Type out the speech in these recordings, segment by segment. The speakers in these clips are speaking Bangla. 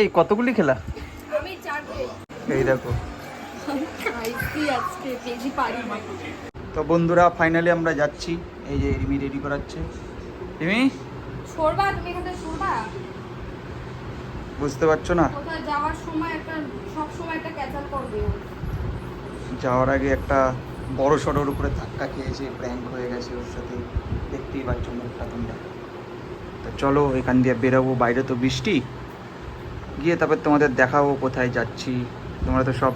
এই কতগুলি খেলা? আমি এই দেখো। তো বন্ধুরা ফাইনালি আমরা যাচ্ছি। এই যে রিমি রেডি করাচ্ছে। রিমি? সরবা তুমি এখানে সরবা বুঝতে পারছ না? যাওয়ার সময় একটা সব সময় একটা ক্যাচাল করবে যাওয়ার আগে একটা বড় সড়োর উপরে ধাক্কা খেয়েছে প্র্যাঙ্ক হয়ে গেছে ওর সাথে। দেখতেই পাচ্ছ মুখটা তোমরা। তো চলো এখান দিয়ে বেরোবো। বাইরে তো বৃষ্টি। গিয়ে তারপর তোমাদের দেখাবো কোথায় যাচ্ছি। তোমরা তো সব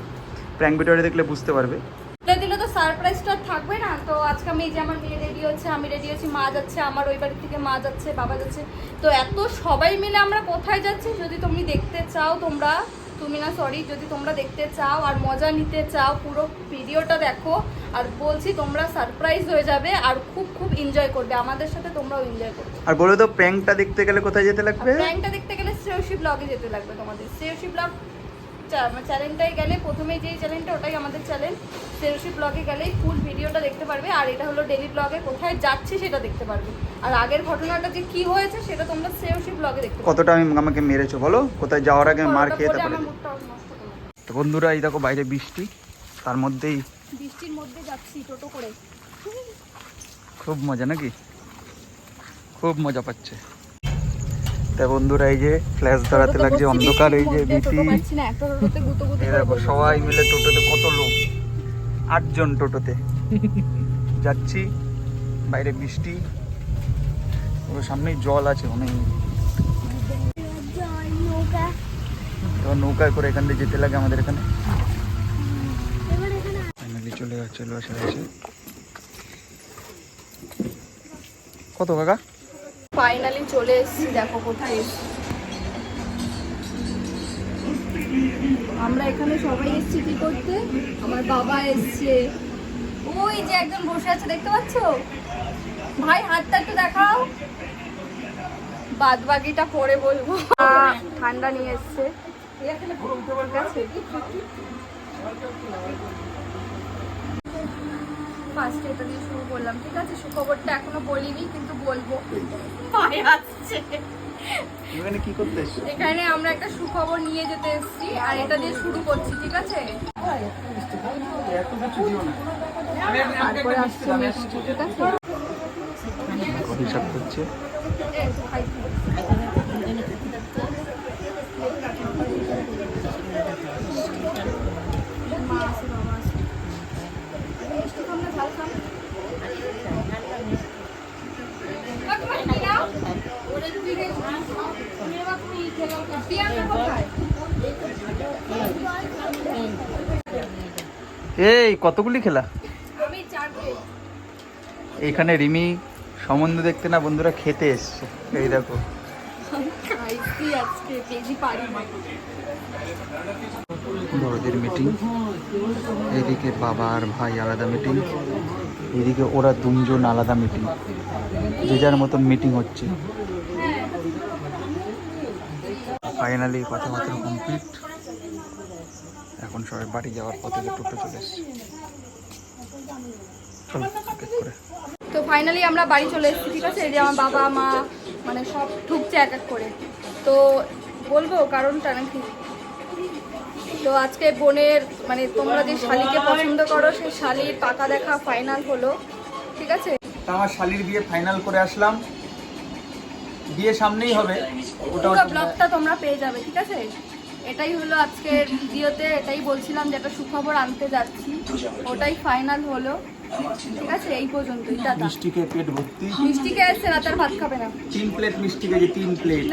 প্র্যাঙ্ক ভিডিওটা দেখলে বুঝতে পারবে। এটা দিলে তো সারপ্রাইজটা থাকবে না। তো আজকে আমি যে আমার মেয়ে রেডি হচ্ছে, আমি রেডি হচ্ছি, মা যাচ্ছে, আমার ওই বাড়ি থেকে মা যাচ্ছে, বাবা যাচ্ছে। তো এত সবাই মিলে আমরা কোথায় যাচ্ছি যদি তুমি দেখতে চাও তোমরা। তুমি না সরি যদি তোমরা দেখতে চাও আর মজা নিতে চাও পুরো ভিডিওটা দেখো আর বলছি তোমরা সারপ্রাইজ হয়ে যাবে আর খুব খুব এনজয় করবে। আমাদের সাথে তোমরাও এনজয় করবে। আর বলো তো প্র্যাঙ্কটা দেখতে গেলে কোথায় যেতে লাগবে? প্র্যাঙ্কটা দেখতে গেলে শ্রেয়সী ব্লগে যেতে লাগবে তোমাদের। শ্রেয়সী ব্লগ চ্যানেলটাই গেলে প্রথমে যেই চ্যানেলটা ওটাই আমাদের চ্যানেল শ্রেয়সী ব্লগে গেলেই ফুল ভিডিওটা দেখতে পারবে। আর এটা হলো ডেলি ব্লগে কোথায় যাচ্ছে সেটা দেখতে পারবে। আর আগের ঘটনাটা যে কি হয়েছে সেটা তোমরা শ্রেয়সী ব্লগে দেখতে কতটা আমি আমাকে মেরেছো বলো? কোথায় যাওয়ার আগে মার খেয়ে তারপরে। তো বন্ধুরা এই দেখো বাইরে বৃষ্টি। তার মধ্যেই বৃষ্টির মধ্যে যাচ্ছি টোটো করে। খুব মজা নাকি? খুব মজা পাচ্ছে। তা বন্ধুরা এই যে ফ্ল্যাশ ধরাতে লাগছে অন্ধকার এই যে বিপি দেখো সবাই মিলে টোটোতে কত লোক? আটজন টোটোতে। যাচ্ছি বাইরে বৃষ্টি। সামনেই জল আছে অনেক। এবার নৌকায় করে এখান থেকে যেতে লাগে আমাদের এখানে। চলে যাচ্ছে চলে কত কাকা? ফাইনালি চলে এসেছি, দেখো কোথায় এসেছি। আমরা এখানে সবাই এসেছি কি করতে? আমার বাবা এসছে। ওই যে একজন বসে আছে, দেখতে পাচ্ছো? ভাই, হাতটা একটু দেখাও। বাদ বাকিটা পরে বলব। ঠান্ডা নিয়ে এসছে। ঠিক আছে? ফার্স্টে এটা দিয়ে শুরু করলাম। ঠিক আছে? সুখবরটা এখনও বলিনি কিন্তু বলব। পায়ে আসছে এখানে কি করতে এসছো? এখানে আমরা একটা সুখবর নিয়ে যেতে এসেছি আর এটা দিয়ে শুরু করছি ঠিক আছে? এত কিছু দিও না তারপরে আসছে মিষ্টি ঠিক আছে? অভিশাপ করছে? এই কতগুলি খেলা? এখানে রিমি সম্বন্ধ দেখতে না বন্ধুরা খেতে এসছে। এই দেখো। বড়দের মিটিং এদিকে বাবা আর ভাই আলাদা মিটিং এইদিকে ওরা দুজন আলাদা মিটিং যে যার মতন মিটিং হচ্ছে। ফাইনালি কথাবার্তা কমপ্লিট এখন সবাই বাড়ি যাওয়ার পথে টোটো চলে এসছে। তো ফাইনালি আমরা বাড়ি চলে এসেছি, ঠিক আছে? যে আমার বাবা, মা মানে সব ঢুকছে এক এক করে। তো বলব কারণটা নাকি? তো আজকে বোনের মানে তোমরা যে শালিকে পছন্দ করো সেই শালির পাকা দেখা ফাইনাল হলো। ঠিক আছে? আমার শালির বিয়ে ফাইনাল করে আসলাম। বিয়ে সামনেই হবে। ওটা ব্লগটা তোমরা পেয়ে যাবে ঠিক আছে? এটাই হলো আজকের ভিডিওতে এটাই বলছিলাম যে একটা সুখবর আনতে যাচ্ছি। ওটাই ফাইনাল হলো। ঠিক আছে? এই পর্যন্তই টাটা। মিষ্টিকে পেট ভর্তি। মিষ্টি কে এসছে রাতে আর ভাত খাবে না। তিন প্লেট মিষ্টি খেয়েছি তিন প্লেট